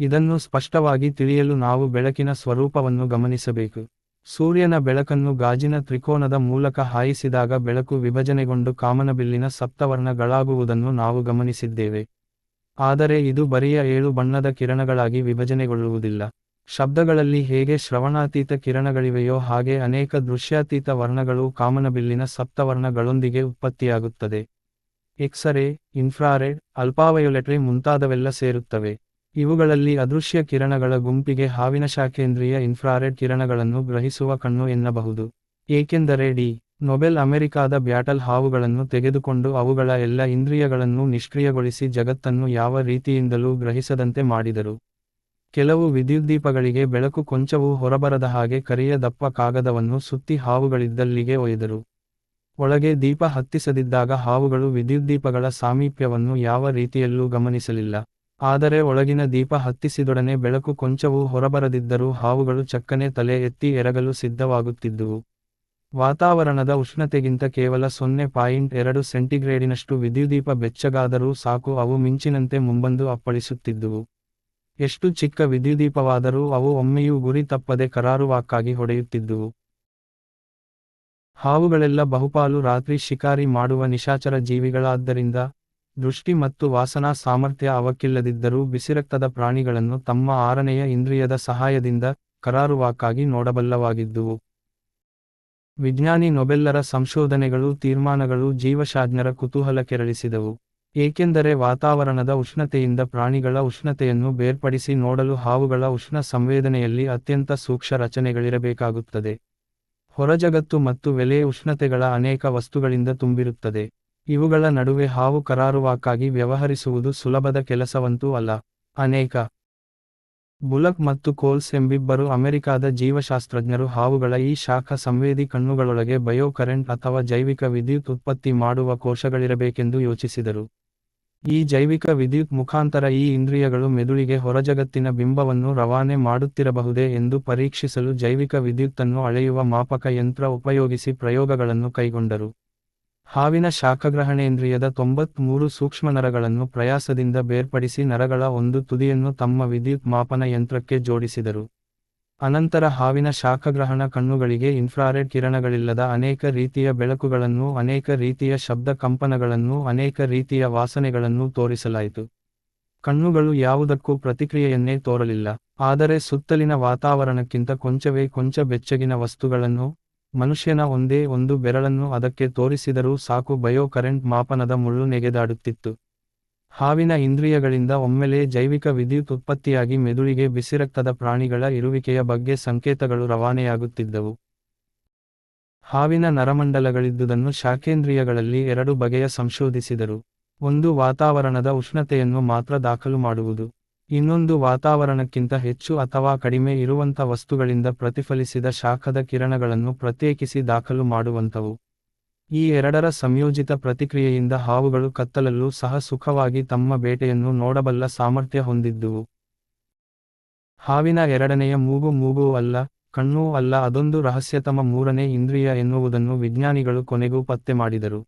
ಇದನ್ನು ಸ್ಪಷ್ಟವಾಗಿ ತಿಳಿಯಲು ನಾವು ಬೆಳಕಿನ ಸ್ವರೂಪವನ್ನು ಗಮನಿಸಬೇಕು. ಸೂರ್ಯನ ಬೆಳಕನ್ನು ಗಾಜಿನ ತ್ರಿಕೋನದ ಮೂಲಕ ಹಾಯಿಸಿದಾಗ ಬೆಳಕು ವಿಭಜನೆಗೊಂಡು ಕಾಮನಬಿಲ್ಲಿನ ಸಪ್ತವರ್ಣಗಳಾಗುವುದನ್ನು ನಾವು ಗಮನಿಸಿದ್ದೇವೆ. ಆದರೆ ಇದು ಬರಿಯ ಏಳು ಬಣ್ಣದ ಕಿರಣಗಳಾಗಿ ವಿಭಜನೆಗೊಳ್ಳುವುದಿಲ್ಲ. ಶಬ್ದಗಳಲ್ಲಿ ಹೇಗೆ ಶ್ರವಣಾತೀತ ಕಿರಣಗಳಿವೆಯೋ ಹಾಗೆ ಅನೇಕ ದೃಶ್ಯಾತೀತ ವರ್ಣಗಳು ಕಾಮನಬಿಲ್ಲಿನ ಸಪ್ತವರ್ಣಗಳೊಂದಿಗೆ ಉತ್ಪತ್ತಿಯಾಗುತ್ತದೆ. ಎಕ್ಸರೆ, ಇನ್ಫ್ರಾರೆಡ್, ಅಲ್ಪಾವಯೊಲೆಟ್ರಿ ಮುಂತಾದವೆಲ್ಲ ಸೇರುತ್ತವೆ. ಇವುಗಳಲ್ಲಿ ಅದೃಶ್ಯ ಕಿರಣಗಳ ಗುಂಪಿಗೆ ಹಾವಿನ ಶಾಖೇಂದ್ರಿಯ ಇನ್ಫ್ರಾರೆಡ್ ಕಿರಣಗಳನ್ನು ಗ್ರಹಿಸುವ ಕಣ್ಣು ಎನ್ನಬಹುದು. ಏಕೆಂದರೆ ಡಿ. ನೊಬೆಲ್ ಅಮೆರಿಕಾದ ಬ್ಯಾಟಲ್ ಹಾವುಗಳನ್ನು ತೆಗೆದುಕೊಂಡು ಅವುಗಳ ಎಲ್ಲ ಇಂದ್ರಿಯಗಳನ್ನು ನಿಷ್ಕ್ರಿಯಗೊಳಿಸಿ ಜಗತ್ತನ್ನು ಯಾವ ರೀತಿಯಿಂದಲೂ ಗ್ರಹಿಸದಂತೆ ಮಾಡಿದರು. ಕೆಲವು ವಿದ್ಯುದ್ದೀಪಗಳಿಗೆ ಬೆಳಕು ಕೊಂಚವೂ ಹೊರಬರದ ಹಾಗೆ ಕರಿಯ ದಪ್ಪ ಕಾಗದವನ್ನು ಸುತ್ತಿ ಹಾವುಗಳಿದ್ದಲ್ಲಿಗೆ ಒಯ್ದರು. ಒಳಗೆ ದೀಪ ಹತ್ತಿಸದಿದ್ದಾಗ ಹಾವುಗಳು ವಿದ್ಯುದ್ದೀಪಗಳ ಸಾಮೀಪ್ಯವನ್ನು ಯಾವ ರೀತಿಯಲ್ಲೂ ಗಮನಿಸಲಿಲ್ಲ. ಆದರೆ ಒಳಗಿನ ದೀಪ ಹತ್ತಿಸಿದೊಡನೆ ಬೆಳಕು ಕೊಂಚವೂ ಹೊರಬರದಿದ್ದರೂ ಹಾವುಗಳು ಚಕ್ಕನೆ ತಲೆ ಎತ್ತಿ ಎರಗಲು ಸಿದ್ಧವಾಗುತ್ತಿದ್ದುವು. ವಾತಾವರಣದ ಉಷ್ಣತೆಗಿಂತ ಕೇವಲ ಸೊನ್ನೆ ಪಾಯಿಂಟ್ ಎರಡು ಸೆಂಟಿಗ್ರೇಡಿನಷ್ಟು ವಿದ್ಯುದೀಪ ಬೆಚ್ಚಗಾದರೂ ಸಾಕು, ಅವು ಮಿಂಚಿನಂತೆ ಮುಂಬಂದು ಅಪ್ಪಳಿಸುತ್ತಿದ್ದುವು. ಎಷ್ಟು ಚಿಕ್ಕ ವಿದ್ಯುದೀಪವಾದರೂ ಅವು ಒಮ್ಮೆಯೂ ಗುರಿ ತಪ್ಪದೆ ಕರಾರುವಾಕ್ಕಾಗಿ ಹೊಡೆಯುತ್ತಿದ್ದುವು. ಹಾವುಗಳೆಲ್ಲ ಬಹುಪಾಲು ರಾತ್ರಿ ಶಿಕಾರಿ ಮಾಡುವ ನಿಶಾಚರ ಜೀವಿಗಳಾದ್ದರಿಂದ ದೃಷ್ಟಿ ಮತ್ತು ವಾಸನಾ ಸಾಮರ್ಥ್ಯ ಅವಕ್ಕಿಲ್ಲದಿದ್ದರೂ ಬಿಸಿರಕ್ತದ ಪ್ರಾಣಿಗಳನ್ನು ತಮ್ಮ ಆರನೆಯ ಇಂದ್ರಿಯದ ಸಹಾಯದಿಂದ ಕರಾರುವಾಕ್ಕಾಗಿ ನೋಡಬಲ್ಲವಾಗಿದ್ದುವು. ವಿಜ್ಞಾನಿ ನೊಬೆಲ್ಲರ ಸಂಶೋಧನೆಗಳು ತೀರ್ಮಾನಗಳು ಜೀವಶಾಜ್ಞರ ಕುತೂಹಲ ಕೆರಳಿಸಿದವು. ಏಕೆಂದರೆ ವಾತಾವರಣದ ಉಷ್ಣತೆಯಿಂದ ಪ್ರಾಣಿಗಳ ಉಷ್ಣತೆಯನ್ನು ಬೇರ್ಪಡಿಸಿ ನೋಡಲು ಹಾವುಗಳ ಉಷ್ಣ ಸಂವೇದನೆಯಲ್ಲಿ ಅತ್ಯಂತ ಸೂಕ್ಷ್ಮ ರಚನೆಗಳಿರಬೇಕಾಗುತ್ತದೆ. ಹೊರಜಗತ್ತು ಮತ್ತು ವೆಲೆ ಉಷ್ಣತೆಗಳ ಅನೇಕ ವಸ್ತುಗಳಿಂದ ತುಂಬಿರುತ್ತದೆ. ಇವುಗಳ ನಡುವೆ ಹಾವು ಕರಾರುವಾಕ್ಕಾಗಿ ವ್ಯವಹರಿಸುವುದು ಸುಲಭದ ಕೆಲಸವಂತೂ ಅಲ್ಲ. ಅನೇಕ ಬುಲಕ್ ಮತ್ತು ಕೋಲ್ಸ್ ಎಂಬಿಬ್ಬರು ಅಮೆರಿಕಾದ ಜೀವಶಾಸ್ತ್ರಜ್ಞರು ಹಾವುಗಳ ಈ ಶಾಖ ಸಂವೇದಿ ಕಣ್ಣುಗಳೊಳಗೆ ಬಯೋಕರೆಂಟ್ ಅಥವಾ ಜೈವಿಕ ವಿದ್ಯುತ್ ಉತ್ಪತ್ತಿ ಮಾಡುವ ಕೋಶಗಳಿರಬೇಕೆಂದು ಯೋಚಿಸಿದರು. ಈ ಜೈವಿಕ ವಿದ್ಯುತ್ ಮುಖಾಂತರ ಈ ಇಂದ್ರಿಯಗಳು ಮೆದುಳಿಗೆ ಹೊರಜಗತ್ತಿನ ಬಿಂಬವನ್ನು ರವಾನೆ ಮಾಡುತ್ತಿರಬಹುದೇ ಎಂದು ಪರೀಕ್ಷಿಸಲು ಜೈವಿಕ ವಿದ್ಯುತ್ತನ್ನು ಅಳೆಯುವ ಮಾಪಕ ಯಂತ್ರ ಉಪಯೋಗಿಸಿ ಪ್ರಯೋಗಗಳನ್ನು ಕೈಗೊಂಡರು. ಹಾವಿನ ಶಾಖಗ್ರಹಣೇಂದ್ರಿಯದ ತೊಂಬತ್ಮೂರು ಸೂಕ್ಷ್ಮನರಗಳನ್ನು ಪ್ರಯಾಸದಿಂದ ಬೇರ್ಪಡಿಸಿ ನರಗಳ ಒಂದು ತುದಿಯನ್ನು ತಮ್ಮ ವಿದ್ಯುತ್ ಮಾಪನ ಯಂತ್ರಕ್ಕೆ ಜೋಡಿಸಿದರು. ಅನಂತರ ಹಾವಿನ ಶಾಖಗ್ರಹಣ ಕಣ್ಣುಗಳಿಗೆ ಇನ್ಫ್ರಾರೆಡ್ ಕಿರಣಗಳಿಲ್ಲದ ಅನೇಕ ರೀತಿಯ ಬೆಳಕುಗಳನ್ನು, ಅನೇಕ ರೀತಿಯ ಶಬ್ದ ಕಂಪನಗಳನ್ನು, ಅನೇಕ ರೀತಿಯ ವಾಸನೆಗಳನ್ನು ತೋರಿಸಲಾಯಿತು. ಕಣ್ಣುಗಳು ಯಾವುದಕ್ಕೂ ಪ್ರತಿಕ್ರಿಯೆಯನ್ನೇ ತೋರಲಿಲ್ಲ. ಆದರೆ ಸುತ್ತಲಿನ ವಾತಾವರಣಕ್ಕಿಂತ ಕೊಂಚವೇ ಕೊಂಚ ಬೆಚ್ಚಗಿನ ವಸ್ತುಗಳನ್ನು ಮನುಷ್ಯನ ಒಂದೇ ಒಂದು ಬೆರಳನ್ನು ಅದಕ್ಕೆ ತೋರಿಸಿದರೂ ಸಾಕು ಬಯೋ ಕರೆಂಟ್ ಮಾಪನದ ಮುಳ್ಳು ನೆಗೆದಾಡುತ್ತಿತ್ತು. ಹಾವಿನ ಇಂದ್ರಿಯಗಳಿಂದ ಒಮ್ಮೆಲೇ ಜೈವಿಕ ವಿದ್ಯುತ್ ಉತ್ಪತ್ತಿಯಾಗಿ ಮೆದುಳಿಗೆ ಬಿಸಿರಕ್ತದ ಪ್ರಾಣಿಗಳ ಇರುವಿಕೆಯ ಬಗ್ಗೆ ಸಂಕೇತಗಳು ರವಾನೆಯಾಗುತ್ತಿದ್ದವು. ಹಾವಿನ ನರಮಂಡಲಗಳಿದ್ದುದನ್ನು ಶಾಖೇಂದ್ರಿಯಗಳಲ್ಲಿ ಎರಡು ಬಗೆಯ ಸಂಶೋಧಿಸಿದರು. ಒಂದು ವಾತಾವರಣದ ಉಷ್ಣತೆಯನ್ನು ಮಾತ್ರ ದಾಖಲು ಮಾಡುವುದು. ಇನ್ನೊಂದು ವಾತಾವರಣಕ್ಕಿಂತ ಹೆಚ್ಚು ಅಥವಾ ಕಡಿಮೆ ಇರುವಂತ ವಸ್ತುಗಳಿಂದ ಪ್ರತಿಫಲಿಸಿದ ಶಾಖದ ಕಿರಣಗಳನ್ನು ಪ್ರತ್ಯೇಕಿಸಿ ದಾಖಲು ಮಾಡುವಂತವು ಈ ಎರಡರ ಸಂಯೋಜಿತ ಪ್ರತಿಕ್ರಿಯೆಯಿಂದ ಹಾವುಗಳು ಕತ್ತಲಲ್ಲೂ ಸಹ ಸುಖವಾಗಿ ತಮ್ಮ ಬೇಟೆಯನ್ನು ನೋಡಬಲ್ಲ ಸಾಮರ್ಥ್ಯ ಹೊಂದಿದ್ದುವು. ಹಾವಿನ ಎರಡನೆಯ ಮೂಗು ಮೂಗೂ ಅಲ್ಲ, ಕಣ್ಣೂ ಅಲ್ಲ ಅದೊಂದು ರಹಸ್ಯತಮ ಮೂರನೇ ಇಂದ್ರಿಯ ಎನ್ನುವುದನ್ನು ವಿಜ್ಞಾನಿಗಳು ಕೊನೆಗೂ ಪತ್ತೆ ಮಾಡಿದರು.